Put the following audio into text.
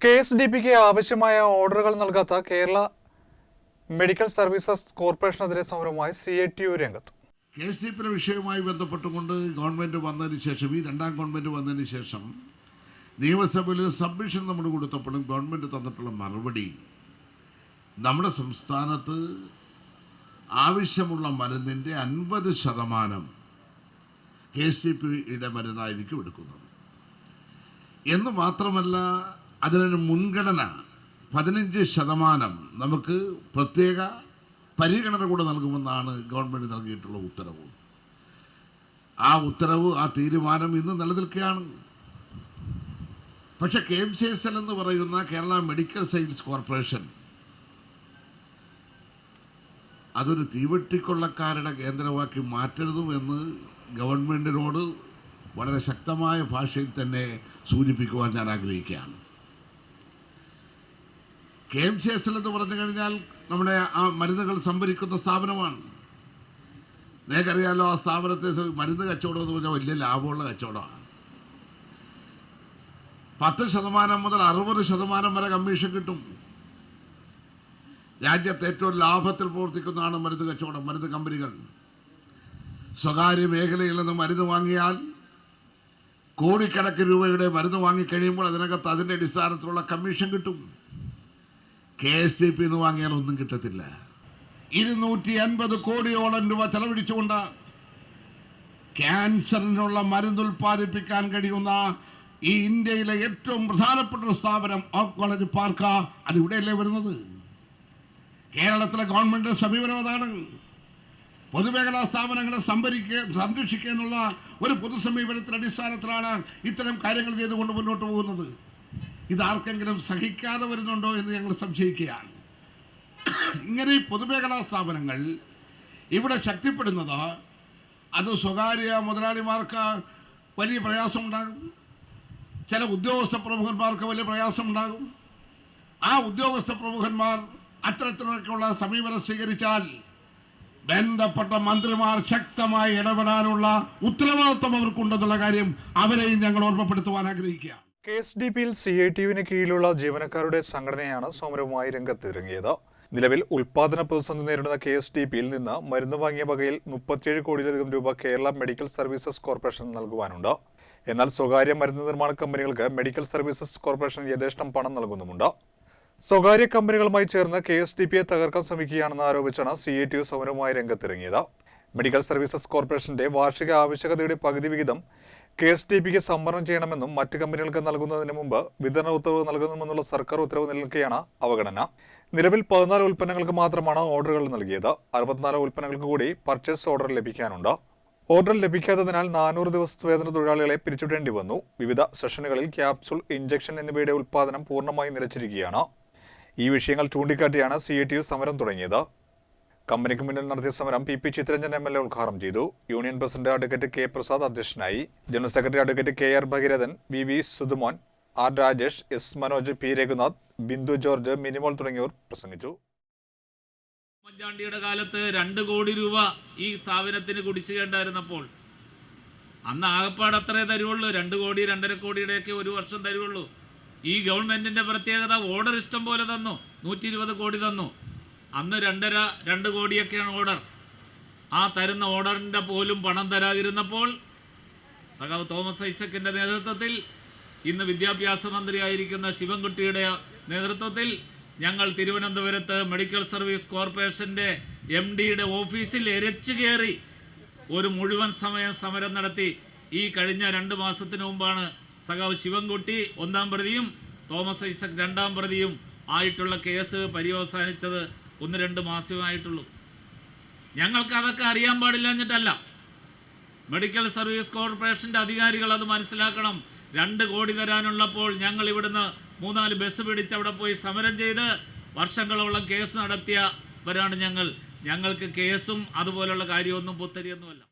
K S D പിക്ക് ആവശ്യമായ ഓർഡറുകൾ നൽകാത്ത കേരള മെഡിക്കൽ സർവീസസ് കോർപ്പറേഷനെതിരെ സമരവുമായി സി ഐ ടി യു രംഗത്ത്. കെ എസ് ഡി പിയുടെ വിഷയവുമായി ബന്ധപ്പെട്ടുകൊണ്ട് ഗവൺമെന്റ് വന്നതിന് ശേഷം ഈ രണ്ടാം ഗവൺമെന്റ് വന്നതിന് ശേഷം നിയമസഭയിൽ സബ്മിഷൻ നമ്മൾ കൊടുത്തപ്പോഴും ഗവൺമെന്റ് തന്നിട്ടുള്ള മറുപടി നമ്മുടെ സംസ്ഥാനത്ത് ആവശ്യമുള്ള മരുന്നിന്റെ അൻപത് ശതമാനം കെ എസ് ഡി പിയുടെ മരുന്നായിരിക്കും എടുക്കുന്നത്. എന്ന് മാത്രമല്ല അതിനൊരു മുൻഗണന. പതിനഞ്ച് ശതമാനം നമുക്ക് പ്രത്യേക പരിഗണന കൂടെ നൽകുമെന്നാണ് ഗവൺമെന്റ് നൽകിയിട്ടുള്ള ഉത്തരവ്. ആ ഉത്തരവ് ആ തീരുമാനം ഇന്ന് നിലനിൽക്കുകയാണ്. പക്ഷെ K M C S L എന്ന് പറയുന്ന കേരള മെഡിക്കൽ സയൻസ് കോർപ്പറേഷൻ അതൊരു തീവെട്ടിക്കൊള്ളക്കാരുടെ കേന്ദ്രമാക്കി മാറ്റരുതുമെന്ന് ഗവൺമെന്റിനോട് വളരെ ശക്തമായ ഭാഷയിൽ തന്നെ സൂചിപ്പിക്കുവാൻ ഞാൻ ആഗ്രഹിക്കുകയാണ്. K M C S L എന്ന് പറഞ്ഞു കഴിഞ്ഞാൽ നമ്മുടെ ആ മരുന്നുകൾ സംഭരിക്കുന്ന സ്ഥാപനമാണ്. നിങ്ങൾക്കറിയാലോ ആ സ്ഥാപനത്തെ മരുന്ന് കച്ചവടം എന്ന് പറഞ്ഞാൽ വലിയ ലാഭമുള്ള കച്ചവടമാണ്. പത്ത് ശതമാനം മുതൽ അറുപത് ശതമാനം വരെ കമ്മീഷൻ കിട്ടും. രാജ്യത്ത് ഏറ്റവും ലാഭത്തിൽ പ്രവർത്തിക്കുന്നതാണ് മരുന്ന് കച്ചവടം മരുന്ന് കമ്പനികൾ. സ്വകാര്യ മേഖലയിൽ നിന്ന് മരുന്ന് വാങ്ങിയാൽ കോടിക്കണക്കിന് രൂപയുടെ മരുന്ന് വാങ്ങിക്കഴിയുമ്പോൾ അതിനകത്ത് അതിന്റെ അടിസ്ഥാനത്തിലുള്ള കമ്മീഷൻ കിട്ടും. കെ എസ് ഡി പി എന്ന് വാങ്ങിയാൽ ഒന്നും കിട്ടത്തില്ല. ഇരുന്നൂറ്റി അൻപത് കോടിയോളം രൂപ ചെലവഴിച്ചുകൊണ്ട് ക്യാൻസറിനുള്ള മരുന്ന് ഉൽപ്പാദിപ്പിക്കാൻ കഴിയുന്ന ഈ ഇന്ത്യയിലെ ഏറ്റവും പ്രധാനപ്പെട്ട സ്ഥാപനം ഓക്കോളജ് പാർക്ക അത് ഇവിടെയല്ലേ വരുന്നത്? കേരളത്തിലെ ഗവൺമെന്റ് സമീപനം അതാണ്. പൊതുമേഖലാ സ്ഥാപനങ്ങളെ സംഭരിക്കുക സംരക്ഷിക്കുക എന്നുള്ള ഒരു പൊതുസമീപനത്തിന്റെ അടിസ്ഥാനത്തിലാണ് ഇത്തരം കാര്യങ്ങൾ ചെയ്തുകൊണ്ട് മുന്നോട്ട് പോകുന്നത്. ഇത് ആർക്കെങ്കിലും സഹിക്കാതെ വരുന്നുണ്ടോ എന്ന് ഞങ്ങൾ സംശയിക്കുകയാണ്. ഇങ്ങനെ ഈ പൊതുമേഖലാ സ്ഥാപനങ്ങൾ ഇവിടെ ശക്തിപ്പെടുന്നത് അത് സ്വകാര്യ മുതലാളിമാർക്ക് വലിയ പ്രയാസമുണ്ടാകും. ചില ഉദ്യോഗസ്ഥ പ്രമുഖന്മാർക്ക് വലിയ പ്രയാസമുണ്ടാകും. ആ ഉദ്യോഗസ്ഥ പ്രമുഖന്മാർ അത്തരത്തിലൊക്കെയുള്ള സമീപനം സ്വീകരിച്ചാൽ ബന്ധപ്പെട്ട മന്ത്രിമാർ ശക്തമായി ഇടപെടാനുള്ള ഉത്തരവാദിത്വം അവർക്കുണ്ടെന്നുള്ള കാര്യം അവരെയും ഞങ്ങൾ ഓർമ്മപ്പെടുത്തുവാൻ ആഗ്രഹിക്കുകയാണ്. കെ എസ് ഡി പിയിൽ സി ഐ ടി യുവിന് കീഴിലുള്ള ജീവനക്കാരുടെ സംഘടനയാണ് സമരവുമായി രംഗത്തിറങ്ങിയത്. നിലവിൽ ഉൽപാദന പ്രതിസന്ധി നേരിടുന്ന കെ എസ് ഡി പിയിൽ നിന്ന് മരുന്ന് വാങ്ങിയ വകയിൽ മുപ്പത്തിയേഴ് കോടിയിലധികം രൂപ കേരള മെഡിക്കൽ സർവീസസ് കോർപ്പറേഷൻ നൽകുവാനുണ്ട്. എന്നാൽ സ്വകാര്യ മരുന്ന് നിർമ്മാണ കമ്പനികൾക്ക് മെഡിക്കൽ സർവീസസ് കോർപ്പറേഷൻ യഥേഷ്ടം പണം നൽകുന്നുമുണ്ട്. സ്വകാര്യ കമ്പനികളുമായി ചേർന്ന് കെ എസ് ഡി പിയെ തകർക്കാൻ ശ്രമിക്കുകയാണെന്ന് ആരോപിച്ചാണ് സി ഐ ടി യു സമരവുമായി രംഗത്തിറങ്ങിയത്. മെഡിക്കൽ സർവീസസ് കോർപ്പറേഷന്റെ വാർഷിക ആവശ്യകതയുടെ പകുതി വിഹിതം കെ എസ് ടി പിക്ക് സംവരണം ചെയ്യണമെന്നും മറ്റ് കമ്പനികൾക്ക് നൽകുന്നതിന് മുമ്പ് വിതരണ ഉത്തരവ് നൽകണമെന്നുള്ള സർക്കാർ ഉത്തരവ് നിലനിൽക്കുകയാണ് അവഗണന. നിലവിൽ പതിനാല് ഉൽപ്പന്നങ്ങൾക്ക് മാത്രമാണ് ഓർഡറുകൾ നൽകിയത്. അറുപത്തിനാല് ഉൽപ്പന്നങ്ങൾക്ക് കൂടി പർച്ചേസ് ഓർഡർ ലഭിക്കാനുണ്ട്. ഓർഡർ ലഭിക്കാത്തതിനാൽ നാനൂറ് ദിവസത്തെ വേതന തൊഴിലാളികളെ പിരിച്ചുവിടേണ്ടി വന്നു. വിവിധ സെഷനുകളിൽ ക്യാപ്സുൾ ഇഞ്ചക്ഷൻ എന്നിവയുടെ ഉൽപ്പാദനം പൂർണമായി നിലച്ചിരിക്കുകയാണ്. ഈ വിഷയങ്ങൾ ചൂണ്ടിക്കാട്ടിയാണ് സി സമരം തുടങ്ങിയത്. കമ്പനിക്ക് മുന്നിൽ നടത്തിയ സമരം P P Chitharanjan M L A ഉദ്ഘാടനം ചെയ്തു. Union president advocate K Prasad അധ്യക്ഷനായി. General secretary advocate K R Bhageerathan V V Sudhumon R Rajesh S Manoj P Raghunath Bindu George Minimol തുടങ്ങിയവർ പ്രസംഗിച്ചു. ഉമ്മൻചാണ്ടിയുടെ കാലത്ത് രണ്ട് കോടി രൂപ ഈ സ്ഥാപനത്തിന് കുടിശ്ശിക ഉണ്ടായിരുന്നപ്പോൾ അന്ന് ആകപ്പാട് അത്രേ തരുവുള്ളൂ. രണ്ട് കോടി രണ്ടര കോടിയുടെയൊക്കെ ഒരു വർഷം തരുവുള്ളൂ. ഈ ഗവൺമെന്റിന്റെ പ്രത്യേകത ഓർഡർ ഇഷ്ടം പോലെ തന്നു. നൂറ്റി കോടി തന്നു. അന്ന് രണ്ടര രണ്ട് കോടിയൊക്കെയാണ് ഓർഡർ. ആ തരുന്ന ഓർഡറിന്റെ പോലും പണം തരാതിരുന്നപ്പോൾ സഖാവ് തോമസ് ഐസക്കിന്റെ നേതൃത്വത്തിൽ ഇന്ന് വിദ്യാഭ്യാസ മന്ത്രിയായിരിക്കുന്ന ശിവൻകുട്ടിയുടെ നേതൃത്വത്തിൽ ഞങ്ങൾ തിരുവനന്തപുരത്ത് മെഡിക്കൽ സർവീസ് കോർപ്പറേഷന്റെ എം ഡിയുടെ ഓഫീസിൽ എരച്ചു കയറി ഒരു മുഴുവൻ സമയം സമരം നടത്തി. ഈ കഴിഞ്ഞ രണ്ട് മാസത്തിന് മുമ്പാണ് സഖാവ് ശിവൻകുട്ടി ഒന്നാം പ്രതിയും തോമസ് ഐസക് രണ്ടാം പ്രതിയും ആയിട്ടുള്ള കേസ് പര്യവസാനിച്ചത് ഒന്ന് രണ്ട് മാസമായിട്ടുള്ളൂ. ഞങ്ങൾക്ക് അതൊക്കെ അറിയാൻ പാടില്ല എന്നിട്ടല്ല. മെഡിക്കൽ സർവീസ് കോർപ്പറേഷന്റെ അധികാരികൾ അത് മനസ്സിലാക്കണം. രണ്ട് കോടി തരാനുള്ളപ്പോൾ ഞങ്ങൾ ഇവിടുന്ന് മൂന്നാൽ ബസ് പിടിച്ച് അവിടെ പോയി സമരം ചെയ്ത് വർഷങ്ങളോളം കേസ് നടത്തിയവരാണ് ഞങ്ങൾ. ഞങ്ങൾക്ക് കേസും അതുപോലുള്ള കാര്യമൊന്നും പുത്തരിയൊന്നുമല്ല.